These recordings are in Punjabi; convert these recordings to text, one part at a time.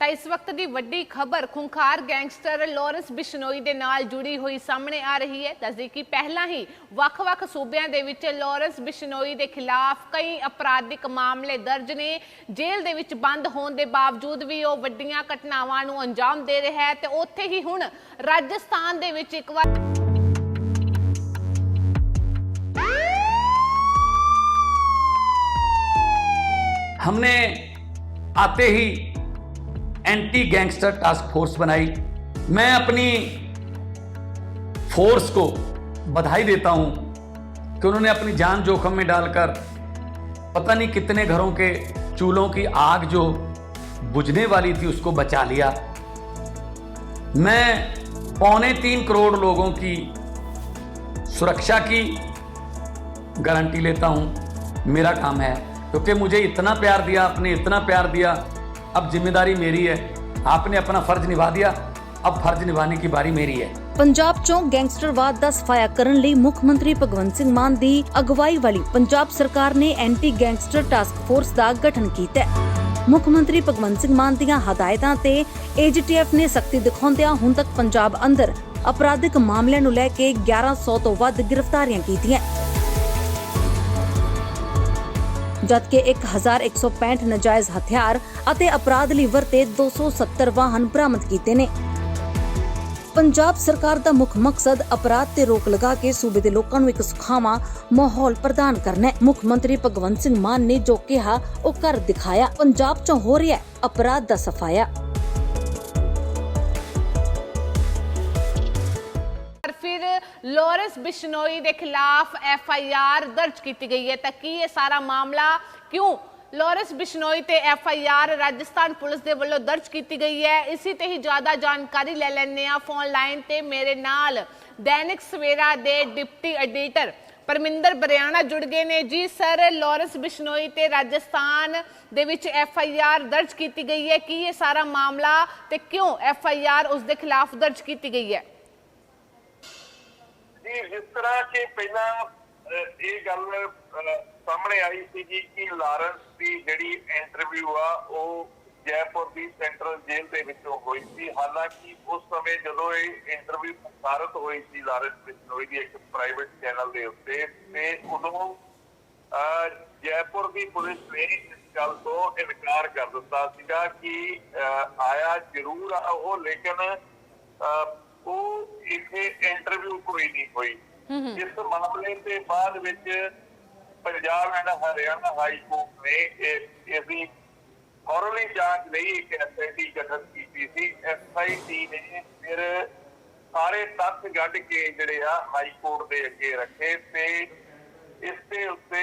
ਤਾਂ ਇਸ ਵਕਤ ਦੀ ਵੱਡੀ ਖਬਰ ਖੁੰਖਾਰ ਗੈਂਗਸਟਰ ਲਾਰੈਂਸ ਬਿਸ਼ਨੋਈ ਦੇ ਨਾਲ ਜੁੜੀ ਹੋਈ ਸਾਹਮਣੇ ਆ ਰਹੀ ਹੈ ਦੱਸਦੀ ਕਿ ਪਹਿਲਾਂ ਹੀ ਵੱਖ-ਵੱਖ ਸੂਬਿਆਂ ਦੇ ਵਿੱਚ ਲਾਰੈਂਸ ਬਿਸ਼ਨੋਈ ਦੇ ਖਿਲਾਫ ਕਈ ਅਪਰਾਧਿਕ ਮਾਮਲੇ ਦਰਜ ਨੇ ਜੇਲ੍ਹ ਦੇ ਵਿੱਚ ਬੰਦ ਹੋਣ ਦੇ ਬਾਵਜੂਦ ਵੀ ਉਹ ਵੱਡੀਆਂ ਘਟਨਾਵਾਂ ਨੂੰ ਅੰਜਾਮ ਦੇ ਰਿਹਾ ਹੈ ਤੇ ਉੱਥੇ ਹੀ ਹੁਣ ਰਾਜਸਥਾਨ ਦੇ ਵਿੱਚ ਇੱਕ ਵਾਰ हमने आते ही एंटी गैंगस्टर टास्क फोर्स बनाई। मैं अपनी फोर्स को बधाई देता हूँ कि उन्होंने अपनी जान जोखिम में डालकर पता नहीं कितने घरों के चूल्हों की आग जो बुझने वाली थी उसको बचा लिया। मैं पौने तीन करोड़ लोगों की सुरक्षा की गारंटी लेता हूँ। मेरा काम है। क्योंकि मुझे इतना प्यार दिया, आपने इतना प्यार दिया अब जिम्मेदारी मेरी है आपने अपना फर्ज निभा दिया अब फर्ज निभाने की बारी मेरी है ਪੰਜਾਬ ਚੋਂ ਗੈਂਗਸਟਰਵਾਦ ਦਾ ਸਫਾਇਆ ਕਰਨ ਲਈ ਮੁੱਖ ਮੰਤਰੀ ਭਗਵੰਤ ਸਿੰਘ ਮਾਨ ਦੀ ਅਗਵਾਈ ਵਾਲੀ ਪੰਜਾਬ ਸਰਕਾਰ ਨੇ ਐਂਟੀ ਗੈਂਗਸਟਰ ਟਾਸਕ ਫੋਰਸ ਦਾ ਗਠਨ ਕੀਤਾ ਹੈ ਮੁੱਖ ਮੰਤਰੀ ਭਗਵੰਤ ਸਿੰਘ ਮਾਨ ਦੀਆਂ ਹਦਾਇਤਾਂ ਤੇ ਏਜੀਟੀਐਫ ਨੇ ਸਖਤੀ ਦਿਖਾਉਂਦਿਆਂ ਹੁਣ ਤੱਕ ਪੰਜਾਬ ਅੰਦਰ ਅਪਰਾਧਿਕ ਮਾਮਲਿਆਂ ਨੂੰ ਲੈ ਕੇ 1100 ਤੋਂ ਵੱਧ ਗ੍ਰਿਫਤਾਰੀਆਂ ਕੀਤੀਆਂ ਜਦਕਿ 1165 ਨਜਾਇਜ਼ ਹਥਿਆਰ ਅਤੇ ਅਪਰਾਧ ਲਈ ਵਰਤੇ 270 ਵਾਹਨ ਬਰਾਮਦ ਕੀਤੇ ਨੇ। ਪੰਜਾਬ ਸਰਕਾਰ ਦਾ ਮੁੱਖ ਮਕਸਦ ਅਪਰਾਧ ਤੇ ਰੋਕ ਲਗਾ ਕੇ ਸੂਬੇ ਦੇ ਲੋਕਾਂ ਨੂੰ ਇੱਕ ਸੁਖਾਵਾਂ ਮਾਹੌਲ ਪ੍ਰਦਾਨ ਕਰਨਾ ਹੈ। ਮੁੱਖ ਮੰਤਰੀ ਭਗਵੰਤ ਸਿੰਘ ਮਾਨ ਨੇ ਜੋ ਕਿਹਾ, ਉਹ ਕਰ ਦਿਖਾਇਆ। ਪੰਜਾਬ 'ਚ ਹੋ ਰਿਹਾ ਅਪਰਾਧ ਦਾ ਸਫਾਇਆ। ਲਾਰੈਂਸ ਬਿਸ਼ਨੋਈ ਦੇ ਖਿਲਾਫ ਐਫ ਆਈ ਆਰ ਦਰਜ ਕੀਤੀ ਗਈ ਹੈ। ਤਾਂ ਕੀ ਇਹ ਸਾਰਾ ਮਾਮਲਾ ਕਿਉਂ ਲਾਰੈਂਸ ਬਿਸ਼ਨੋਈ ਤੇ F I R Rajasthan police ਦੇ ਵੱਲੋਂ ਦਰਜ ਕੀਤੀ ਗਈ ਹੈ? ਇਸੇ ਤੇ ਹੀ ਜ਼ਿਆਦਾ ਜਾਣਕਾਰੀ ਲੈ ਲੈਣੇ ਆ ਫੋਨ ਲਾਈਨ ਤੇ ਮੇਰੇ ਨਾਲ ਦੈਨਿਕ ਸਵੇਰਾ ਦੇ ਡਿਪਟੀ ਐਡੀਟਰ ਪਰਮਿੰਦਰ ਬਰਿਆਣਾ ਜੁੜ ਗਏ ਨੇ। ਜੀ ਸਰ, ਲਾਰੈਂਸ ਬਿਸ਼ਨੋਈ ਤੇ ਰਾਜਸਥਾਨ ਦੇ ਵਿੱਚ ਐਫ ਆਈ ਆਰ ਦਰਜ ਕੀਤੀ ਗਈ ਹੈ। ਕੀ ਇਹ ਸਾਰਾ ਮਾਮਲਾ ਤੇ ਕਿਉਂ ਐਫ ਆਈ ਆਰ ਉਸ ਦੇ ਖਿਲਾਫ ਦਰਜ ਕੀਤੀ ਗਈ ਹੈ? ਜੀ ਜਿਸ ਤਰ੍ਹਾਂ ਕਿ ਪਹਿਲਾਂ ਇਹ ਗੱਲ ਸਾਹਮਣੇ ਆਈ ਸੀ ਕਿ ਲਾਰੈਂਸ ਦੀ ਜਿਹੜੀ ਇੰਟਰਵਿਊ ਆ ਉਹ ਜੈਪੁਰ ਦੀ ਸੈਂਟਰਲ ਜੇਲ੍ਹ ਦੇ ਵਿੱਚੋਂ ਹੋਈ ਸੀ। ਹਾਲਾਂਕਿ ਉਸ ਸਮੇਂ ਜਦੋਂ ਇਹ ਇੰਟਰਵਿਊ ਪ੍ਰਸਾਰਿਤ ਹੋਈ ਸੀ ਲਾਰੈਂਸ ਬਿਸ਼ਨੋਈ ਦੀ ਇੱਕ ਪ੍ਰਾਈਵੇਟ ਚੈਨਲ ਦੇ ਉੱਤੇ ਤੇ ਉਦੋਂ ਅਹ, ਜੈਪੁਰ ਦੀ ਪੁਲਿਸ ਨੇ ਇਸ ਗੱਲ ਤੋਂ ਇਨਕਾਰ ਕਰ ਦਿੱਤਾ ਸੀਗਾ ਕਿ ਅਹ, ਆਇਆ ਜ਼ਰੂਰ ਆ ਉਹ ਲੇਕਿਨ ਉਹ ਇੱਥੇ ਇੰਟਰਵਿਊ ਕੋਈ ਨਹੀਂ ਹੋਈ। ਇਸ ਮਾਮਲੇ ਦੇ ਬਾਅਦ ਵਿੱਚ Punjab and Haryana high court ਨੇ ਇਹ ਇਹਦੀ ਥੋਰਲੀ ਜਾਂਚ ਲਈ ਇੱਕ ਐਸਆਈਟੀ ਗਠਨ ਕੀਤੀ ਸੀ। ਐਸਆਈਟੀ ਨੇ ਫਿਰ ਸਾਰੇ ਤੱਥ ਕੱਢ ਕੇ ਜਿਹੜੇ ਆ ਹਾਈ ਕੋਰਟ ਦੇ ਅੱਗੇ ਰੱਖੇ ਤੇ ਇਸ ਦੇ ਉੱਤੇ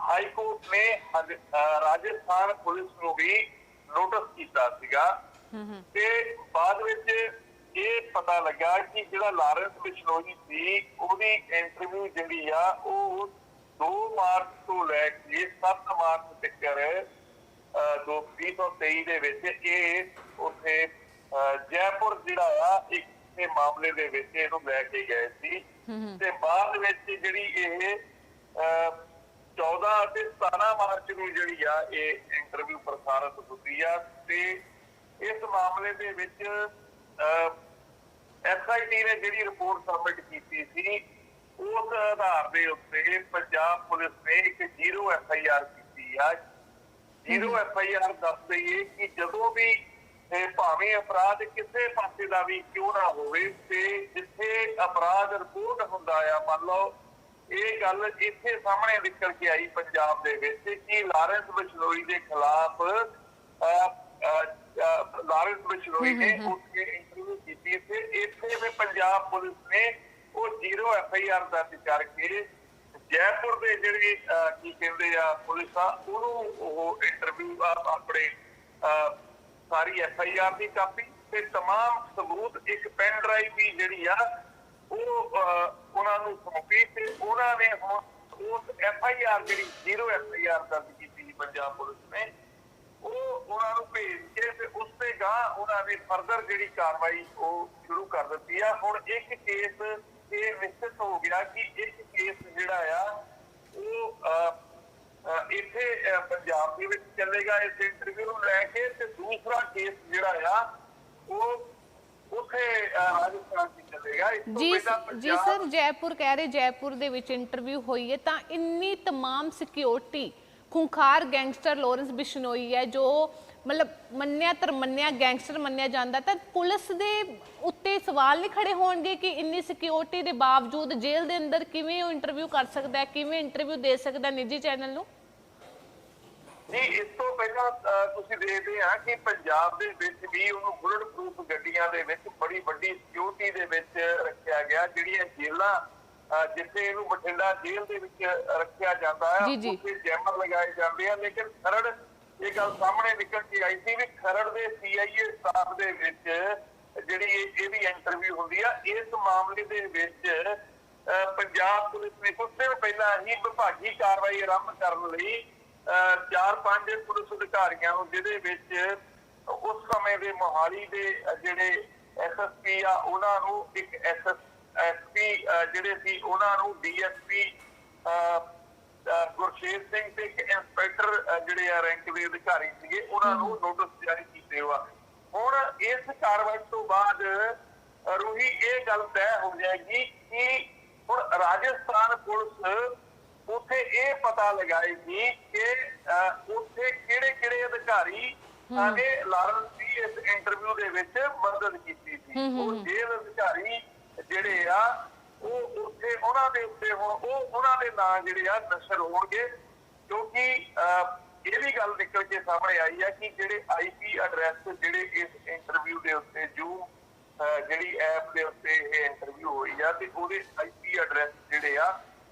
ਹਾਈ ਕੋਰਟ ਨੇ ਰਾਜਸਥਾਨ ਪੁਲਿਸ ਨੂੰ ਵੀ ਨੋਟਿਸ ਕੀਤਾ ਸੀਗਾ। ਤੇ ਬਾਅਦ ਵਿੱਚ ਇਹ ਪਤਾ ਲੱਗਾ ਕਿ ਜਿਹੜਾ ਲਾਰੈਂਸ ਬਿਸ਼ਨੋਈ ਸੀ ਉਹਦੀ ਇੰਟਰਵਿਊ ਜਿਹੜੀ ਆ ਉਹ 2 ਮਾਰਚ ਤੋਂ ਲੈ ਕੇ 7 ਮਾਰਚ ਤੱਕ ਦੋ 2023 ਦੇ ਵਿੱਚ ਇਹ ਉੱਥੇ ਜੈਪੁਰ ਜਿਹੜਾ ਆ ਇੱਕ ਇਹ ਮਾਮਲੇ ਦੇ ਵਿੱਚ ਇਹਨੂੰ ਲੈ ਕੇ ਗਏ ਸੀ। ਤੇ ਬਾਅਦ ਵਿੱਚ ਜਿਹੜੀ ਇਹ ਅਹ, 14 ਅਤੇ 17 ਮਾਰਚ ਨੂੰ ਜਿਹੜੀ ਆ ਇਹ ਇੰਟਰਵਿਊ ਪ੍ਰਸਾਰਿਤ ਹੁੰਦੀ ਆ ਤੇ ਇਸ ਮਾਮਲੇ ਦੇ ਵਿੱਚ ਐਸਆਈਟੀ ਨੇ ਜਿਹੜੀ ਰਿਪੋਰਟ ਸਬਮਿਟ ਕੀਤੀ ਸੀ ਉਸ ਆਧਾਰ ਦੇ ਉੱਤੇ ਪੰਜਾਬ ਪੁਲਿਸ ਨੇ ਇੱਕ ਜ਼ੀਰੋ ਐਫਆਈਆਰ ਕੀਤੀ ਆ। ਜ਼ੀਰੋ ਐਫਆਈਆਰ ਦੱਸ ਦਈਏ ਕਿ ਜਦੋਂ ਵੀ ਇਹ ਭਾਵੇਂ ਅਪਰਾਧ ਕਿਸੇ ਪਾਸੇ ਦਾ ਵੀ ਕਿਉਂ ਨਾ ਹੋਵੇ ਤੇ ਜਿੱਥੇ ਅਪਰਾਧ ਰਿਪੋਰਟ ਹੁੰਦਾ ਆ ਮੰਨ ਲਓ ਇਹ ਗੱਲ ਇੱਥੇ ਸਾਹਮਣੇ ਨਿਕਲ ਕੇ ਆਈ ਪੰਜਾਬ ਦੇ ਵਿੱਚ ਕਿ ਲਾਰੈਂਸ ਬਿਸ਼ਨੋਈ ਦੇ ਖਿਲਾਫ ਲਾਰੈਂਸ ਬਿਸ਼ਨੋਈ ਨੇ ਉੱਥੇ ਇੰਟਰਵਿਊ ਕੀਤੀ ਤੇ ਇੱਥੇ ਵੀ ਪੰਜਾਬ ਪੁਲਿਸ ਨੇ ਉਹ ਜ਼ੀਰੋ ਐਫ ਆਈ ਆਰ ਦਰਜ ਕਰਕੇ ਜੈਪੁਰ ਦੇ ਜਿਹੜੀ ਅਹ, ਕੀ ਕਹਿੰਦੇ ਆ ਪੁਲਿਸ ਆ ਉਹਨੂੰ ਉਹ ਇੰਟਰਵਿਊ ਆਪਣੇ ਅਹ, ਸਾਰੀ ਐਫ ਆਈ ਆਰ ਦੀ ਕਾਪੀ ਤੇ तमाम ਸਬੂਤ ਇੱਕ ਪੈਨ ਡਰਾਈਵ ਵੀ ਜਿਹੜੀ ਆ ਉਹ ਅਹ, ਉਹਨਾਂ ਨੂੰ ਸੌਂਪੀ ਤੇ ਉਹਨਾਂ ਨੇ ਹੁਣ ਉਸ ਐਫ ਆਈ ਆਰ ਜਿਹੜੀ ਜ਼ੀਰੋ ਐਫ ਆਈ ਆਰ ਦਰਜ ਕੀਤੀ ਸੀ ਪੰਜਾਬ ਪੁਲਿਸ ਨੇ ਉਹ ਉਹਨਾਂ ਨੂੰ ਭੇਜ ਕੇ ਤੇ ਉਸ ਤੇ ਗਾਂ ਉਹਨਾਂ ਨੇ ਫਰਦਰ ਜਿਹੜੀ ਕਾਰਵਾਈ ਉਹ ਸ਼ੁਰੂ ਕਰ ਦਿੱਤੀ ਆ ਹੁਣ ਇੱਕ ਕੇਸ ਇਹ ਨਿਸ਼ਚਿਤ ਹੋ ਗਿਆ ਕਿ ਇੱਕ ਕੇਸ ਜਿਹੜਾ ਆ ਉਹ ਅਹ, ਅਹ, ਇੱਥੇ ਅਹ, ਪੰਜਾਬ ਦੇ ਵਿੱਚ ਚੱਲੇਗਾ ਇਸ ਇੰਟਰਵਿਊ ਨੂੰ ਲੈ ਕੇ ਤੇ ਦੂਸਰਾ ਕੇਸ ਕੇਸ ਜਿਹੜਾ ਆ ਉਹ ਉਥੇ ਰਾਜਸਥਾਨ ਚ ਚੱਲੇਗਾ ਇਸ ਤੋਂ ਜੀ ਪਹਿਲਾਂ ਜੀ ਪੰਜਾਬ- ਸਰ ਜੈਪੁਰ ਕਹਿ ਰਹੇ ਜੈਪੁਰ ਦੇ ਵਿੱਚ ਇੰਟਰਵਿਊ ਹੋਈ ਹੈ ਤਾਂ ਇੰਨੀ तमाम ਸਿਕਿਉਰਿਟੀ ਖੁੰਖਾਰ ਗੈਂਗਸਟਰ ਲਾਰੈਂਸ ਬਿਸ਼ਨੋਈ ਹੈ, ਜੋ ਮਤਲਬ ਮੰਨਿਆ ਤਰਮੰਨਿਆ ਗੈਂਗਸਟਰ ਮੰਨਿਆ ਜਾਂਦਾ ਤਾਂ ਪੁਲਿਸ ਦੇ ਉੱਤੇ ਸਵਾਲ ਨਹੀਂ ਖੜੇ ਹੋਣਗੇ ਕਿ ਇੰਨੀ ਸਿਕਿਉਰਿਟੀ ਦੇ ਬਾਵਜੂਦ ਜੇਲ੍ਹ ਦੇ ਅੰਦਰ ਕਿਵੇਂ ਉਹ ਇੰਟਰਵਿਊ ਕਰ ਸਕਦਾ ਹੈ, ਕਿਵੇਂ ਇੰਟਰਵਿਊ ਦੇ ਸਕਦਾ ਨਿੱਜੀ ਚੈਨਲ ਨੂੰ? ਜੀ ਇਸ ਤੋਂ ਪਹਿਲਾਂ ਤੁਸੀਂ ਦੇਖਦੇ ਆ ਕਿ ਪੰਜਾਬ ਦੇ ਵਿੱਚ ਵੀ ਉਹਨੂੰ ਬੁਲਟ ਪ੍ਰੂਫ ਗੱਡੀਆਂ ਦੇ ਵਿੱਚ ਬੜੀ ਵੱਡੀ ਸਿਕਿਉਰਿਟੀ ਦੇ ਵਿੱਚ ਰੱਖਿਆ ਗਿਆ, ਜਿਹੜੀਆਂ ਜੇਲ੍ਹਾਂ ਜਿੱਥੇ ਇਹਨੂੰ ਬਠਿੰਡਾ ਜੇਲ੍ਹ ਦੇ ਵਿੱਚ ਰੱਖਿਆ ਜਾਂਦਾ ਹੈ। ਉੱਥੇ ਜੈਮਰ ਲਗਾਏ ਜਾਂਦੇ ਆ ਲੇਕਿਨ ਖਰੜ ਇਹ ਗੱਲ ਸਾਹਮਣੇ ਨਿਕਲ ਕੇ ਆਈ ਸੀ ਵੀ ਖਰੜ ਦੇ ਸੀਆਈਏ ਸਟਾਫ ਦੇ ਵਿੱਚ ਜਿਹੜੀ ਇਹ- ਇਹਦੀ ਇੰਟਰਵਿਊ ਹੁੰਦੀ ਆ ਇਸ ਮਾਮਲੇ ਦੇ ਵਿੱਚ ਪੰਜਾਬ ਪੁਲਿਸ ਨੇ ਕੁਝ ਦਿਨ ਪਹਿਲਾਂ ਹੀ ਵਿਭਾਗੀ ਕਾਰਵਾਈ ਆਰੰਭ ਕਰਨ ਲਈ ਚਾਰ ਪੰਜ ਪੁਲਿਸ ਅਧਿਕਾਰੀਆਂ ਨੂੰ ਜਿਹਦੇ ਵਿੱਚ ਉਸ ਸਮੇਂ ਦੇ ਮੋਹਾਲੀ ਦੇ ਜਿਹੜੇ ਐਸਐਸਪੀ ਆ ਉਹਨਾਂ ਨੂੰ ਇੱਕ ਐਸਐਸ ਐਸਪੀ ਜਿਹੜੇ ਸੀ ਉਹਨਾਂ ਨੂੰ ਡੀਐਸਪੀ ਗੁਰਸ਼ੇਰ ਸਿੰਘ ਤੇ ਇੰਸਪੈਕਟਰ ਜਿਹੜੇ ਆ ਰੈਂਕ ਦੇ ਅਧਿਕਾਰੀ ਸੀਗੇ ਉਹਨਾਂ ਨੂੰ ਨੋਟਿਸ ਜਾਰੀ ਕੀਤੇ ਹੋਆ ਹੁਣ ਇਸ ਕਾਰਵਾਈ ਤੋਂ ਬਾਅਦ ਰੂਹੀ ਇਹ ਗੱਲ ਤੈਅ ਹੋ ਜਾਏਗੀ ਕਿ ਹੁਣ ਰਾਜਸਥਾਨ ਪੁਲਿਸ ਉੱਥੇ ਇਹ ਪਤਾ ਲਗਾਏਗੀ ਕਿ ਉੱਥੇ ਕਿਹੜੇ ਕਿਹੜੇ ਅਧਿਕਾਰੀ ਨੇ ਲਾਰੈਂਸ ਦੀ ਇਸ ਇੰਟਰਵਿਊ ਦੇ ਵਿੱਚ ਮਦਦ ਕੀਤੀ ਸੀ। ਉਹ ਜੇਲ੍ਹ ਅਧਿਕਾਰੀ ਜਿਹੜੇ ਆ ਉਹ ਉੱਥੇ ਉਹਨਾਂ ਦੇ ਉੱਤੇ ਹੁਣ ਉਹ ਉਹਨਾਂ ਦੇ ਨਾਂ ਜਿਹੜੇ ਆ ਨਸ਼ਰ ਹੋਣਗੇ ਕਿਉਂਕਿ ਅਹ, ਇਹ ਵੀ ਗੱਲ ਨਿਕਲ ਕੇ ਸਾਹਮਣੇ ਆਈ ਹੈ ਕਿ ਜਿਹੜੇ ਆਈਪੀ ਐਡਰੈਸ ਜਿਹੜੇ ਇਸ ਇੰਟਰਵਿਊ ਦੇ ਉੱਤੇ ਜੋ ਅਹ, ਜਿਹੜੀ ਐਪ ਦੇ ਉੱਤੇ ਇਹ ਇੰਟਰਵਿਊ ਹੋਈ ਆ ਤੇ ਉਹਦੇ ਆਈਪੀ ਐਡਰੈਸ ਜਿਹੜੇ ਆ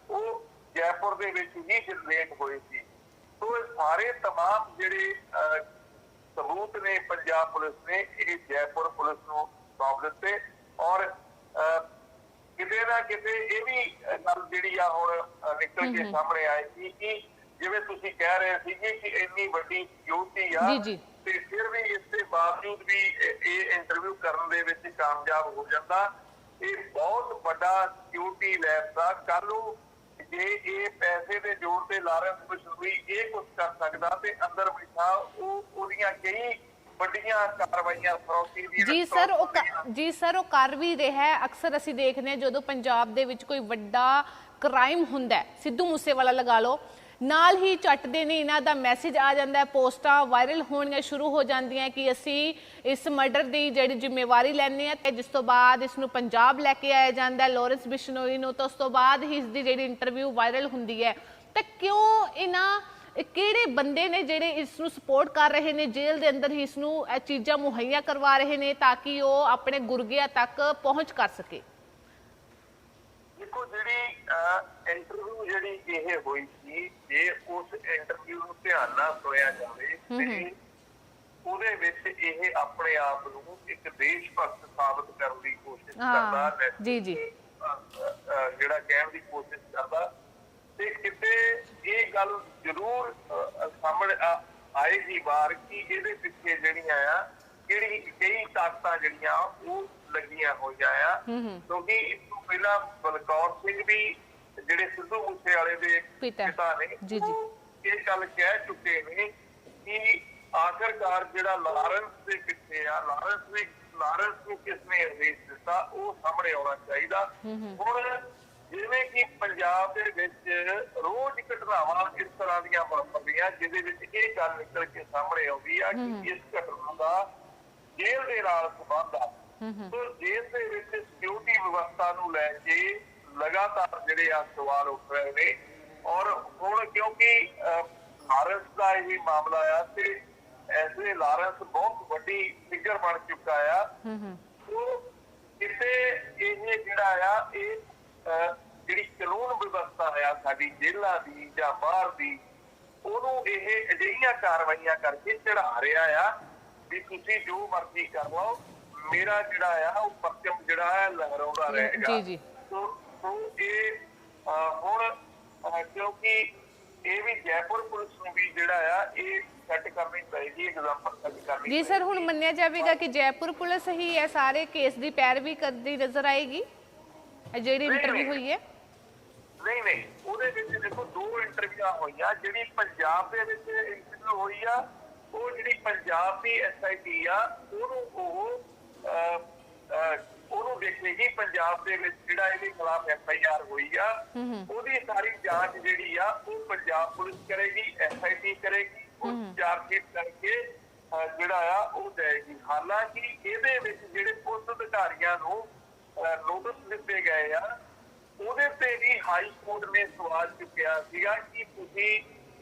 ਉਹ ਜੈਪੁਰ ਦੇ ਵਿੱਚ ਹੀ ਜਨਰੇਟ ਹੋਏ ਸੀ ਸੋ ਇਹ ਸਾਰੇ तमाम ਜਿਹੜੇ ਅਹ, ਸਬੂਤ ਨੇ ਪੰਜਾਬ ਪੁਲਿਸ ਨੇ ਇਹ ਜੈਪੁਰ ਪੁਲਿਸ ਨੂੰ ਸੌਂਪ ਦਿੱਤੇ ਔਰ ਅਹ, ਕਿਤੇ ਨਾ ਕਿਤੇ ਇਹ ਵੀ ਗੱਲ ਜਿਹੜੀ ਆ ਹੁਣ ਨਿਕਲ ਕੇ ਸਾਹਮਣੇ ਆਏਗੀ ਕਿ ਜਿਵੇਂ ਤੁਸੀਂ ਕਹਿ ਰਹੇ ਸੀਗੇ ਕਿ ਇੰਨੀ ਵੱਡੀ ਸਿਕਿਉਰਿਟੀ ਆ ਜੀ, ਜੀ। ਤੇ ਫਿਰ ਵੀ ਇਸ ਦੇ ਬਾਵਜੂਦ ਵੀ ਇਹ- ਇੰਟਰਵਿਊ ਕਰਨ ਦੇ ਵਿੱਚ ਕਾਮਯਾਬ ਹੋ ਜਾਂਦਾ। ਇਹ ਬਹੁਤ ਵੱਡਾ ਸਿਕਿਉਰਿਟੀ ਲੈਬ ਦਾ। ਕੱਲ ਨੂੰ ਜੇ ਇਹ ਪੈਸੇ ਦੇ ਜੋਰ ਤੇ ਲਾਰੈਂਸ ਬਸ਼ੂਰੀ ਇਹ ਕੁਝ ਕਰ ਸਕਦਾ ਤੇ ਅੰਦਰ ਬੈਠਾ ਉਹ ਉਹਦੀਆਂ ਕਈ ਵੱਡੀਆਂ ਕਾਰਵਾਈਆਂ ਫਰੌਤੀ ਦੀਆਂ ਜੀ ਸਰ ਉਹ ਕ-। ਜੀ ਸਰ ਉਹ ਕਰ ਵੀ ਰਿਹਾ ਹੈ ਅਕਸਰ ਅਸੀਂ ਦੇਖਦੇ ਹਾਂ ਜਦੋਂ ਪੰਜਾਬ ਦੇ ਵਿੱਚ ਕੋਈ ਵੱਡਾ ਕ੍ਰਾਈਮ ਹੁੰਦਾ ਹੈ ਸਿੱਧੂ ਮੂਸੇਵਾਲਾ ਲਗਾ ਲਓ ਨਾਲ ਹੀ ਚੱਟਦੇ ਨੇ ਇਹਨਾਂ ਦਾ ਮੈਸੇਜ ਆ ਜਾਂਦਾ ਹੈ ਪੋਸਟਾਂ ਵਾਇਰਲ ਹੋਣੀਆਂ ਸ਼ੁਰੂ ਹੋ ਜਾਂਦੀਆਂ ਕਿ ਅਸੀਂ ਇਸ ਮਰਡਰ ਦੀ ਜਿਹੜੀ ਜ਼ਿੰਮੇਵਾਰੀ ਲੈਣੀ ਹੈ ਤੇ ਜਿਸ ਤੋਂ ਬਾਅਦ ਇਸ ਨੂੰ ਪੰਜਾਬ ਲੈ ਕੇ ਆਇਆ ਜਾਂਦਾ ਹੈ ਲਾਰੈਂਸ ਬਿਸ਼ਨੋਈ ਨੂੰ ਤਾਂ ਉਸ ਤੋਂ ਬਾਅਦ ਹੀ ਇਸ ਦੀ ਜਿਹੜੀ ਇੰਟਰਵਿਊ ਵਾਇਰਲ ਹੁੰਦੀ ਹੈ ਤਾਂ ਕਿਉਂ ਇਹਨਾਂ ਇਹ ਕਿਹੜੇ ਬੰਦੇ ਨੇ ਜਿਹੜੇ ਇਸ ਨੂੰ ਸਪੋਰਟ ਕਰ ਰਹੇ ਨੇ? ਜੇਲ੍ਹ ਦੇ ਅੰਦਰ ਹੀ ਇਸ ਨੂੰ ਇਹ ਚੀਜ਼ਾਂ ਮੁਹੱਈਆ ਕਰਵਾ ਰਹੇ ਨੇ ਤਾਂ ਕਿ ਉਹ ਆਪਣੇ ਗੁਰਗਿਆਂ ਤੱਕ ਪਹੁੰਚ ਕਰ ਸਕੇ। ਦੇਖੋ ਜਿਹੜੀ ਇੰਟਰਵਿਊ ਜਿਹੜੀ ਇਹ ਹੋਈ ਸੀ ਜੇ ਉਸ ਇੰਟਰਵਿਊ ਨੂੰ ਧਿਆਨ ਨਾਲ ਸੁਣਿਆ ਜਾਵੇ ਤੇ ਉਹਦੇ ਵਿੱਚ ਇਹ ਆਪਣੇ ਆਪ ਨੂੰ ਇੱਕ ਦੇਸ਼ ਭਗਤ ਸਾਬਤ ਕਰਨ ਦੀ ਕੋਸ਼ਿਸ਼ ਕਰਦਾ ਹੈ ਜੀ, ਜੀ। ਜਿਹੜਾ ਕਹਿਣ ਦੀ ਕੋਸ਼ਿਸ਼ ਕਰਦਾ ਤੇ ਕਿਤੇ ਇਹ ਗੱਲ ਜ਼ਰੂਰ ਸਾਹਮਣੇ ਆਏਗੀ ਬਾਰ ਕਿ ਇਹਦੇ ਪਿੱਛੇ ਜਿਹੜੀਆਂ ਆ ਕਿਹੜੀ ਕਈ ਤਾਕਤਾਂ ਜਿਹੜੀਆਂ ਉਹ ਲੱਗੀਆਂ ਹੋਈਆਂ ਆ ਕਿਉਂਕਿ ਇਸ ਤੋਂ ਪਹਿਲਾਂ ਬਲਕੌਰ ਸਿੰਘ ਵੀ ਜਿਹੜੇ ਸਿੱਧੂ ਮੂਸੇ ਵਾਲੇ ਦੇ ਪਿਤਾ। ਨੇ ਜੀ, ਜੀ। ਇਹ ਗੱਲ ਕਹਿ ਚੁੱਕੇ ਨੇ ਕਿ ਆਖਰਕਾਰ ਜਿਹੜਾ ਲਾਰੈਂਸ ਦੇ ਪਿੱਛੇ ਆ ਲਾਰੈਂਸ ਨੇ ਲਾਰੈਂਸ ਨੂੰ ਕਿਸ ਨੇ ਦਿੱਤਾ ਉਹ ਸਾਹਮਣੇ ਆਉਣਾ ਚਾਹੀਦਾ ਹੁਣ ਜਿਵੇਂ ਕਿ ਪੰਜਾਬ ਦੇ ਵਿੱਚ ਰੋਜ਼ ਘਟਨਾਵਾਂ ਇਸ ਤਰ੍ਹਾਂ ਦੀਆਂ ਵਾਪਰਦੀਆਂ ਜਿਹਦੇ ਵਿੱਚ ਇਹ ਗੱਲ ਨਿਕਲ ਕੇ ਸਾਹਮਣੇ ਆਉਂਦੀ ਆ ਕਿ ਇਸ ਘਟਨਾ ਦਾ ਜੇਲ੍ਹ ਦੇ ਨਾਲ ਸੰਬੰਧ ਆ। ਸੋ ਜੇਲ੍ਹ ਦੇ ਵਿੱਚ ਸਿਕਿਉਰਿਟੀ ਵਿਵਸਥਾ ਨੂੰ ਲੈ ਕੇ ਲਗਾਤਾਰ ਜਿਹੜੇ ਆ ਸਵਾਲ ਉੱਠ ਰਹੇ ਨੇ। ਔਰ ਹੁਣ ਕਿਉਂਕਿ ਲਾਰੈਂਸ ਦਾ ਇਹ ਮਾਮਲਾ ਆ ਤੇ ਐਸੇ ਲਾਰੈਂਸ ਬਹੁਤ ਵੱਡੀ ਫਿਗਰ ਬਣ ਚੁੱਕਾ ਆ। ਸੋ ਕਿਤੇ ਇਹ ਜਿਹੜਾ ਆ ਇਹ ਜਿਹੜੀ ਕਾਨੂੰਨ ਵਿਵਸਥਾ ਆ ਸਾਡੀ ਜੇਲ੍ਹਾਂ ਦੀ ਜਾਂ ਬਾਹਰ ਦੀ ਉਹਨੂੰ ਇਹ ਅਜਿਹੀਆਂ ਕਾਰਵਾਈਆਂ ਕਰਕੇ ਚੜਾ ਰਿਹਾ ਆ ਵੀ ਤੁਸੀਂ ਜੋ ਮਰਜ਼ੀ ਕਰ ਲਓ ਮੇਰਾ ਜਿਹੜਾ ਆ ਉਹ ਪਰਚਮ ਜਿਹੜਾ ਹੈ ਲਹਿਰਾਉਂਦਾ ਰਹੇਗਾ ਜੀ, ਜੀ। ਸੋ ਇਹ ਹੁਣ ਕਿਉਂਕਿ ਇਹ ਵੀ ਜੈਪੁਰ ਪੁਲਿਸ ਨੂੰ ਵੀ ਜਿਹੜਾ ਆ ਇਹ ਸੈੱਟ ਕਰਨੀ ਪਏਗੀ ਐਗਜ਼ਾਮਪਲ ਸੈੱਟ ਕਰਨੀ ਜੀ ਸਰ ਹੁਣ। ਮੰਨਿਆ ਜਾਵੇਗਾ ਕਿ ਜੈਪੁਰ ਪੁਲਿਸ ਹੀ ਇਹ ਸਾਰੇ ਕੇਸ ਦੀ ਪੈਰਵੀ ਕਰਦੀ ਨਜ਼ਰ ਆਏਗੀ ਇਹ ਜਿਹੜੀ ਇੰਟਰਵਿਊ। ਹੋਈ ਹੈ? ਨਹੀਂ ਨਹੀਂ। ਉਹਦੇ ਵਿੱਚ ਦੇਖੋ ਦੋ ਇੰਟਰਵਿਊਆਂ ਹੋਈਆਂ। ਜਿਹੜੀ ਪੰਜਾਬ ਦੇ ਵਿੱਚ ਇੰਟਰਵਿਊ ਹੋਈ ਆ ਉਹ ਜਿਹੜੀ ਪੰਜਾਬ ਦੀ ਐਸਆਈਟੀ ਆ ਉਹਨੂੰ ਉਹ ਉਹਨੂੰ ਦੇਖੇਗੀ ਪੰਜਾਬ ਦੇ ਵਿੱਚ ਜਿਹੜਾ ਇਹਦੇ ਖਿਲਾਫ ਐਫਆਈਆਰ ਹੋਈ ਆ। ਉਹਦੀ ਸਾਰੀ ਜਾਂਚ ਜਿਹੜੀ ਆ ਉਹ ਪੰਜਾਬ ਪੁਲਿਸ ਕਰੇਗੀ ਐਸਆਈਟੀ ਕਰੇਗੀ ਉਹ ਚਾਰਜਸ਼ੀਟ ਕਰਕੇ ਜਿਹੜਾ ਆ ਉਹ ਦੇਗੀ ਹਾਲਾਂਕਿ ਇਹਦੇ ਵਿੱਚ ਜਿਹੜੇ ਪੁਲਿਸ ਅਧਿਕਾਰੀਆਂ ਨੂੰ ਨੋਟਿਸ ਦਿੱਤੇ ਗਏ ਆ। ਉਹਦੇ ਤੇ ਵੀ ਹਾਈ ਕੋਰਟ ਨੇ ਸਵਾਲ ਚੁੱਕਿਆ ਸੀਗਾ ਕਿ ਤੁਸੀਂ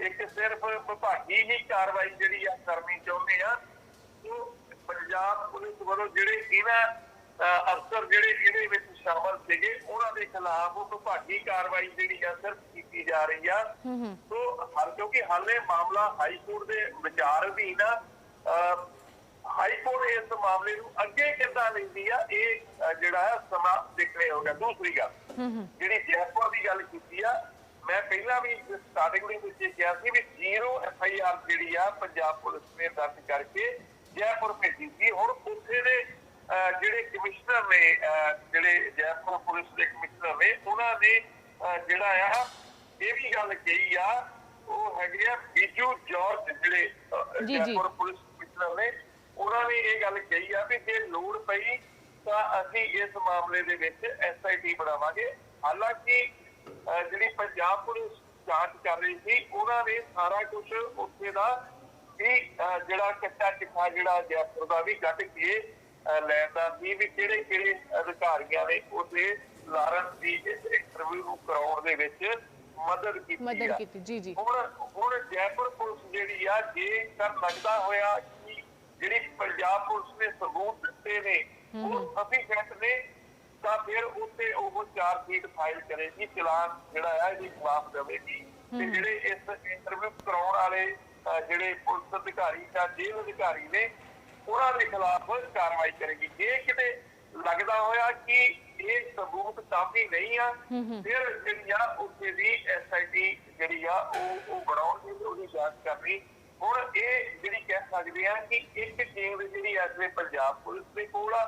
ਇੱਕ ਸਿਰਫ ਵਿਭਾਗੀ ਹੀ ਕਾਰਵਾਈ ਜਿਹੜੀ ਆ ਕਰਨੀ ਚਾਹੁੰਦੇ ਆ। ਉਹ ਪੰਜਾਬ ਪੁਲਿਸ ਵੱਲੋਂ ਜਿਹੜੇ ਇਹਨਾਂ ਅਫਸਰ ਜਿਹੜੇ ਇਹਦੇ ਵਿੱਚ ਸ਼ਾਮਲ ਸੀਗੇ ਉਹਨਾਂ ਦੇ ਖਿਲਾਫ ਉਹ ਵਿਭਾਗੀ ਕਾਰਵਾਈ ਜਿਹੜੀ ਆ ਸਿਰਫ ਕੀਤੀ ਜਾ ਰਹੀ ਆ। ਸੋ ਹਰ ਕਿਉਂਕਿ ਹਾਲੇ ਮਾਮਲਾ ਹਾਈ ਕੋਰਟ ਦੇ ਵਿਚਾਰ ਅਧੀਨ ਆ ਹਾਈ ਕੋਰਟ ਇਸ ਮਾਮਲੇ ਨੂੰ ਅੱਗੇ ਕਿੱਦਾਂ ਲੈਂਦੀ ਆ ਇਹ ਜਿਹੜਾ ਹੈ ਸਮਾਂ ਦੇਖਣੇ ਹੋਗਾ ਦੂਸਰੀ ਗੱਲ ਜਿਹੜੀ ਜੈਪੁਰ ਦੀ ਗੱਲ ਕੀਤੀ ਆ ਮੈਂ ਪਹਿਲਾਂ ਵੀ ਸਟਾਰਟਿੰਗ ਦੇ ਵਿੱਚ ਇਹ ਕਿਹਾ ਸੀ ਵੀ ਜ਼ੀਰੋ ਐਫ ਆਈ ਆਰ ਜਿਹੜੀ ਆ ਪੰਜਾਬ ਪੁਲਿਸ ਨੇ ਦਰਜ ਕਰਕੇ ਜੈਪੁਰ ਭੇਜੀ ਸੀ। ਹੁਣ ਉੱਥੇ ਦੇ ਜਿਹੜੇ ਕਮਿਸ਼ਨਰ ਨੇ ਜਿਹੜੇ ਜੈਪੁਰ ਪੁਲਿਸ ਦੇ ਕਮਿਸ਼ਨਰ ਨੇ ਉਹਨਾਂ ਨੇ ਜਿਹੜਾ ਆ ਇਹ ਵੀ ਗੱਲ ਕਹੀ ਆ ਉਹ ਹੈਗੇ ਆ ਬੀਜੂ ਜੌਰਜ ਜਿਹੜੇ। ਜੈਪੁਰ ਪੁਲਿਸ ਕਮਿਸ਼ਨਰ ਨੇ ਉਹਨਾਂ ਨੇ ਇਹ ਗੱਲ ਕਹੀ ਆ ਵੀ ਜੇ ਲੋੜ ਪਈ ਤਾਂ ਅਸੀਂ ਇਸ ਮਾਮਲੇ ਦੇ ਵਿੱਚ ਐਸਆਈਟੀ ਬਣਾਵਾਂਗੇ ਹਾਲਾਂਕਿ ਜਿਹੜੀ ਪੰਜਾਬ ਪੁਲਿਸ ਜਾਂਚ ਕਰ ਰਹੀ ਸੀ ਉਹਨਾਂ ਨੇ ਸਾਰਾ ਕੁਝ ਉੱਥੇ ਦਾ ਵੀ ਜਿਹੜਾ ਕੱਚਾ ਚਿੱਠਾ ਜਿਹੜਾ ਜੈਪੁਰ ਦਾ ਵੀ ਕੱਢ ਕੇ ਲੈਣ ਦਾ ਸੀ ਵੀ ਕਿਹੜੇ ਕਿਹੜੇ ਅਧਿਕਾਰੀਆਂ ਨੇ ਉਹਦੇ ਲਾਰੈਂਸ ਦੀ ਇੰਟਰਵਿਊ ਨੂੰ ਕਰਾਉਣ ਦੇ ਵਿੱਚ ਮਦਦ ਕੀਤੀ ਮਦਦ। ਕੀਤੀ ਜੀ ਜੀ ਹੁਣ ਹੁਣ ਜੈਪੁਰ ਪੁਲਿਸ ਜਿਹੜੀ ਆ ਜੇ ਕਰ ਲੱਗਦਾ ਹੋਇਆ ਜਿਹੜੀ ਪੰਜਾਬ ਪੁਲਿਸ ਨੇ ਸਬੂਤ ਦਿੱਤੇ ਨੇ ਉਹ ਸਫੀਸ਼ੀਐਂਟ ਨੇ ਤਾਂ ਫਿਰ ਉੱਤੇ ਉਹ ਚਾਰ ਸ਼ੀਟ ਫਾਈਲ ਕਰੇਗੀ ਚਲਾਨ ਜਿਹੜਾ ਆ ਇਹਦੇ ਖਿਲਾਫ ਦੇਵੇਗੀ। ਤੇ ਜਿਹੜੇ ਇਸ ਇੰਟਰਵਿਊ ਕਰਾਉਣ ਵਾਲੇ ਜਿਹੜੇ ਪੁਲਿਸ ਅਧਿਕਾਰੀ ਜਾਂ ਜੇਲ੍ਹ ਅਧਿਕਾਰੀ ਨੇ ਉਹਨਾਂ ਦੇ ਖਿਲਾਫ ਕਾਰਵਾਈ ਕਰੇਗੀ। ਜੇ ਕਿਤੇ ਲੱਗਦਾ ਹੋਇਆ ਕਿ ਇਹ ਸਬੂਤ ਕਾਫੀ ਨਹੀਂ ਆ ਫਿਰ ਜਿਹੜੀ ਆ ਉੱਥੇ ਦੀ ਐਸਆਈਟੀ ਜਿਹੜੀ ਆ ਉਹ ਉਹ ਬਣਾਉਣਗੇ ਤੇ ਉਹਦੀ ਜਾਂਚ ਕਰਨੀ ਹੁਣ ਇਹ ਜਿਹੜੀ ਕਹਿ ਸਕਦੇ ਆ ਕਿ ਇੱਕ ਗੇਮ ਜਿਹੜੀ ਅੱਜ ਦੇ ਪੰਜਾਬ ਪੁਲਿਸ ਦੇ ਕੋਲ ਆ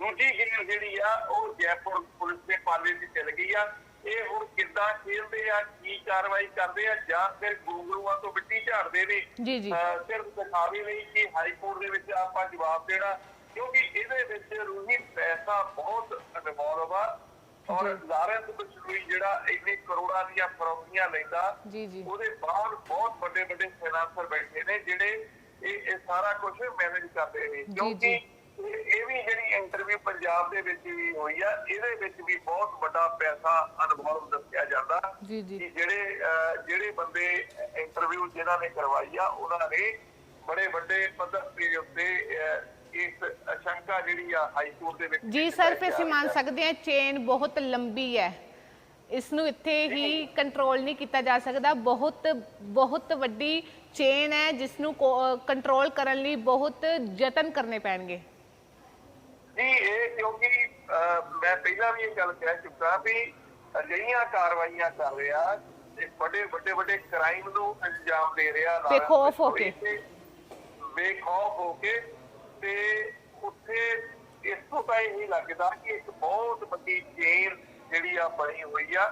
ਦੂਜੀ ਗੇਮ ਜਿਹੜੀ ਆ ਉਹ ਜੈਪੁਰ ਪੁਲਿਸ ਦੇ ਪਾਲੇ 'ਚ ਚਲ ਗਈ ਆ। ਇਹ ਹੁਣ ਕਿੱਦਾਂ ਖੇਲਦੇ ਆ ਕੀ ਕਾਰਵਾਈ ਕਰਦੇ ਆ ਜਾਂ ਫਿਰ ਗੂਗਲੂਆਂ ਤੋਂ ਮਿੱਟੀ ਝਾੜਦੇ ਨੇ? ਜੀ, ਜੀ। ਸਿਰਫ ਦਿਖਾਵੇ ਲਈ ਕਿ ਹਾਈ ਕੋਰਟ ਦੇ ਵਿੱਚ ਆਪਾਂ ਜਵਾਬ ਦੇਣਾ ਕਿਉਂਕਿ ਇਹਦੇ ਵਿੱਚ ਰੂਹੀ ਪੈਸਾ ਬਹੁਤ ਇਨਵੋਲਵ ਆ। ਔਰ ਲਾਰੈਂਸ ਬਚੂਈ ਜਿਹੜਾ ਇੰਨੇ ਕਰੋੜਾਂ ਦੀਆਂ ਫਰੌਤੀਆਂ ਲੈਂਦਾ ਜੀ, ਜੀ। ਉਹਦੇ ਬਾਹਰ ਬਹੁਤ ਵੱਡੇ ਵੱਡੇ ਫਾਈਨਾਂਸਰ ਬੈਠੇ ਨੇ ਜਿਹੜੇ ਇਹ ਇਹ ਸਾਰਾ ਕੁਝ ਮੈਨੇਜ ਕਰਦੇ ਨੇ ਕਿਉਂਕਿ ਇਹ ਵੀ ਜਿਹੜੀ ਇੰਟਰਵਿਊ ਪੰਜਾਬ ਦੇ ਵਿੱਚ ਵੀ ਹੋਈ ਆ ਇਹਦੇ ਵਿੱਚ ਵੀ ਬਹੁਤ ਵੱਡਾ ਪੈਸਾ ਅਨੁਭਵ ਦੱਸਿਆ ਜਾਂਦਾ ਜੀ, ਜੀ। ਕਿ ਜਿਹੜੇ ਜਿਹੜੇ ਬੰਦੇ ਇੰਟਰਵਿਊ ਜਿਨ੍ਹਾਂ ਨੇ ਕਰਵਾਈ ਆ ਉਹਨਾਂ ਨੇ ਬੜੇ ਵੱਡੇ ਪੱਧਰ ਦੇ ਉੱਤੇ ਇਸ ਅਸ਼ੰਕਾ ਜਿਹੜੀ ਆ ਹਾਈ ਕੋਰਟ ਦੇ ਵਿੱਚ ਜੀ ਸਰ ਫਿਰ ਅਸੀਂ ਮੰਨ ਸਕਦੇ ਹਾਂ ਚੇਨ ਬਹੁਤ ਲੰਬੀ ਹੈ। ਇਸ ਨੂੰ ਇੱਥੇ ਹੀ ਕੰਟਰੋਲ ਨਹੀਂ। ਕੀਤਾ ਜਾ ਸਕਦਾ। ਬਹੁਤ ਬਹੁਤ ਵੱਡੀ ਚੇਨ ਹੈ ਜਿਸ ਨੂੰ ਕੰਟਰੋਲ ਕਰਨ ਲਈ ਬਹੁਤ ਯਤਨ ਕਰਨੇ ਪੈਣਗੇ। ਜੀ ਇਹ ਕਿਉਂਕਿ ਮੈਂ ਪਹਿਲਾਂ ਵੀ ਇਹ ਗੱਲ ਕਹਿ ਚੁੱਕਾ ਵੀ ਅਜਿਹੀਆਂ ਕਾਰਵਾਈਆਂ ਕਰ ਰਿਹਾ ਤੇ ਵੱਡੇ ਵੱਡੇ ਵੱਡੇ ਕ੍ਰਾਈਮ ਨੂੰ ਅੰਜਾਮ ਦੇ ਰਿਹਾ। ਬੇਖੌਫ ਹੋ ਕੇ। ਬੇਖੌਫ ਹੋ ਕੇ ਤੇ ਉੱਥੇ ਇਸ ਤੋਂ ਤਾਂ ਇਹ ਲੱਗਦਾ ਕਿ ਇੱਕ ਬਹੁਤ ਵੱਡੀ ਚੇਨ ਜਿਹੜੀ ਆ ਬਣੀ ਹੋਈ ਆ।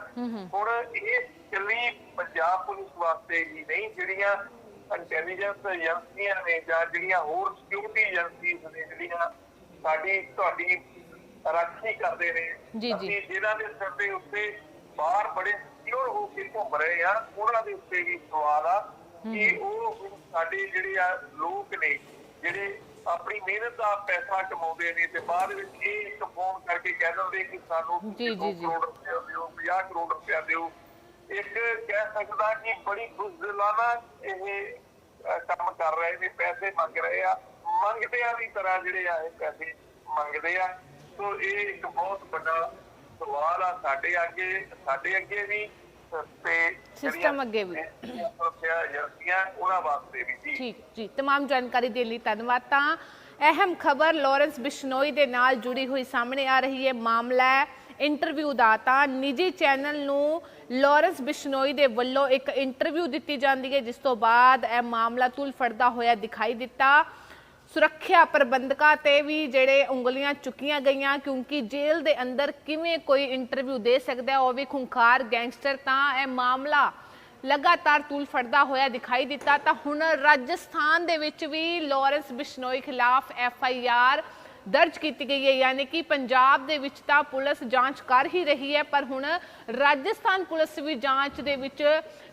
ਹੁਣ ਇਹ ਚੱਲੀ ਪੰਜਾਬ ਪੁਲਿਸ ਵਾਸਤੇ ਹੀ ਨਹੀਂ ਜਿਹੜੀਆਂ ਇੰਟੈਲੀਜੈਂਸ ਏਜੰਸੀਆਂ ਨੇ ਜਾਂ ਜਿਹੜੀਆਂ ਹੋਰ ਸਿਕਿਉਰਿਟੀ ਏਜੰਸੀਜ਼ ਨੇ ਜਿਹੜੀਆਂ ਸਾਡੀ ਤੁਹਾਡੀ ਰਾਖੀ ਕਰਦੇ ਨੇ। ਅਸੀਂ ਜਿਹਨਾਂ ਦੇ ਸਿਰ ਦੇ ਉੱਤੇ ਬਾਹਰ ਬੜੇ ਸਿਕਿਉਰ ਹੋ ਕੇ ਘੁੰਮ ਰਹੇ ਆ ਉਹਨਾਂ ਦੇ ਉੱਤੇ ਵੀ ਸਵਾਲ ਆ ਕਿ ਉਹ ਸਾਡੇ ਜਿਹੜੇ ਆ ਲੋਕ ਨੇ ਜਿਹੜੇ ਆਪਣੀ ਮਿਹਨਤ ਦਾ ਪੈਸਾ ਕਮਾਉਂਦੇ ਨੇ ਤੇ ਬਾਅਦ ਵਿੱਚ ਇਹ ਇੱਕ ਫੋਨ ਕਰਕੇ ਕਹਿ ਦਿੰਦੇ ਕਿ ਸਾਨੂੰ ਜੀ, ਜੀ, ਦੋ ਜੀ। ਕਰੋੜ ਰੁਪਏ ਦਿਓ 50 ਕਰੋੜ ਰੁਪਏ ਦਿਓ। ਇੱਕ ਕਹਿ ਸਕਦਾ ਕਿ ਬੜੀ ਬੁਜ਼ਦਿਲਾਨਾ ਇਹ ਕੰਮ ਕਰ ਰਹੇ ਨੇ ਪੈਸੇ ਮੰਗ ਰਹੇ ਆ। ਮੰਗਦਿਆਂ ਦੀ ਤਰ੍ਹਾਂ ਜਿਹੜੇ ਆ ਇਹ ਪੈਸੇ ਮੰਗਦੇ ਆ। ਸੋ ਇਹ ਇੱਕ ਬਹੁਤ ਵੱਡਾ ਸਵਾਲ ਆ ਸਾਡੇ ਅੱਗੇ ਸਾਡੇ ਅੱਗੇ ਵੀ। ਤੇ System ਅੱਗੇ ਵੀ। ਸੁਰੱਖਿਆ ਏਜੰਸੀਆਂ ਉਹਨਾਂ ਵਾਸਤੇ ਵੀ ਜੀ ਠੀਕ ਜੀ तमाम ਜਾਣਕਾਰੀ ਦੇਣ ਲਈ ਧੰਨਵਾਦ ਤਾਂ ਅਹਿਮ ਖਬਰ ਲਾਰੈਂਸ ਬਿਸ਼ਨੋਈ ਦੇ ਨਾਲ ਜੁੜੀ ਹੋਈ ਸਾਹਮਣੇ ਆ ਰਹੀ ਹੈ ਮਾਮਲਾ ਹੈ ਇੰਟਰਵਿਊ ਦਾ ਤਾਂ ਨਿੱਜੀ ਚੈਨਲ ਨੂੰ ਲਾਰੈਂਸ ਬਿਸ਼ਨੋਈ ਦੇ ਵੱਲੋਂ ਇੱਕ ਇੰਟਰਵਿਊ ਦਿੱਤੀ ਜਾਂਦੀ ਹੈ ਜਿਸ ਤੋਂ ਬਾਅਦ ਇਹ ਮਾਮਲਾ ਤੁਲ ਫੜਦਾ ਹੋਇਆ ਦਿਖਾਈ ਦਿੱਤਾ ਸੁਰੱਖਿਆ ਪ੍ਰਬੰਧਕਾਂ ਤੇ ਵੀ ਜਿਹੜੇ ਉਂਗਲੀਆਂ ਚੁੱਕੀਆਂ ਗਈਆਂ, ਕਿਉਂਕਿ ਜੇਲ੍ਹ ਦੇ ਅੰਦਰ ਕਿਵੇਂ ਕੋਈ ਇੰਟਰਵਿਊ ਦੇ ਸਕਦਾ ਉਹ ਵੀ ਖੁੰਖਾਰ ਗੈਂਗਸਟਰ, ਤਾਂ ਇਹ ਮਾਮਲਾ ਲਗਾਤਾਰ ਤੂਲ ਫੜਦਾ ਹੋਇਆ ਦਿਖਾਈ ਦਿੱਤਾ। ਤਾਂ ਹੁਣ ਰਾਜਸਥਾਨ ਦੇ ਵਿੱਚ ਵੀ ਲਾਰੈਂਸ ਬਿਸ਼ਨੋਈ ਖਿਲਾਫ ਐਫ ਆਈ ਆਰ ਦਰਜ ਕੀਤੀ ਗਈ ਹੈ। ਯਾਨੀ ਕਿ ਪੰਜਾਬ ਦੇ ਵਿੱਚ ਤਾਂ ਪੁਲਿਸ ਜਾਂਚ ਕਰ ਹੀ ਰਹੀ ਹੈ, ਪਰ ਹੁਣ ਰਾਜਸਥਾਨ ਪੁਲਿਸ ਵੀ ਜਾਂਚ ਦੇ ਵਿੱਚ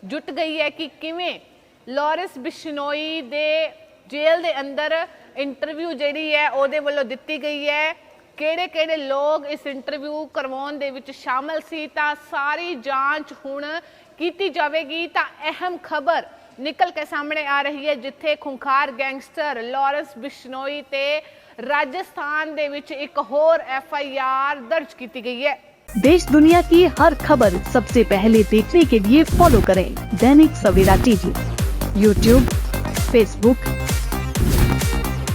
ਜੁਟ ਗਈ ਹੈ ਕਿ ਕਿਵੇਂ ਲਾਰੈਂਸ ਬਿਸ਼ਨੋਈ ਦੇ ਜੇਲ੍ਹ ਦੇ ਅੰਦਰ ਇੰਟਰਵਿਊ ਜਿਹੜੀ ਹੈ ਉਹਦੇ ਵੱਲੋਂ ਦਿੱਤੀ ਗਈ ਹੈ ਕਿਹੜੇ ਕਿਹੜੇ ਲੋਕ ਇਸ ਇੰਟਰਵਿਊ ਕਰਵਾਉਣ ਦੇ ਵਿੱਚ ਸ਼ਾਮਲ ਸੀ ਤਾਂ ਸਾਰੀ ਜਾਂਚ ਹੁਣ ਕੀਤੀ ਜਾਵੇਗੀ ਤਾਂ ਅਹਿਮ ਖਬਰ ਨਿਕਲ ਕੇ ਸਾਹਮਣੇ ਆ ਰਹੀ ਹੈ ਜਿੱਥੇ ਖੁੰਖਾਰ ਗੈਂਗਸਟਰ ਲਾਰੈਂਸ ਬਿਸ਼ਨੋਈ ਤੇ ਰਾਜਸਥਾਨ ਦੇ ਵਿੱਚ ਇੱਕ ਹੋਰ ਐਫ ਆਈ ਆਰ ਦਰਜ ਕੀਤੀ ਗਈ ਹੈ देश दुनिया की हर खबर सबसे पहले देखने के लिए फॉलो करें Dainik Savera TV YouTube Facebook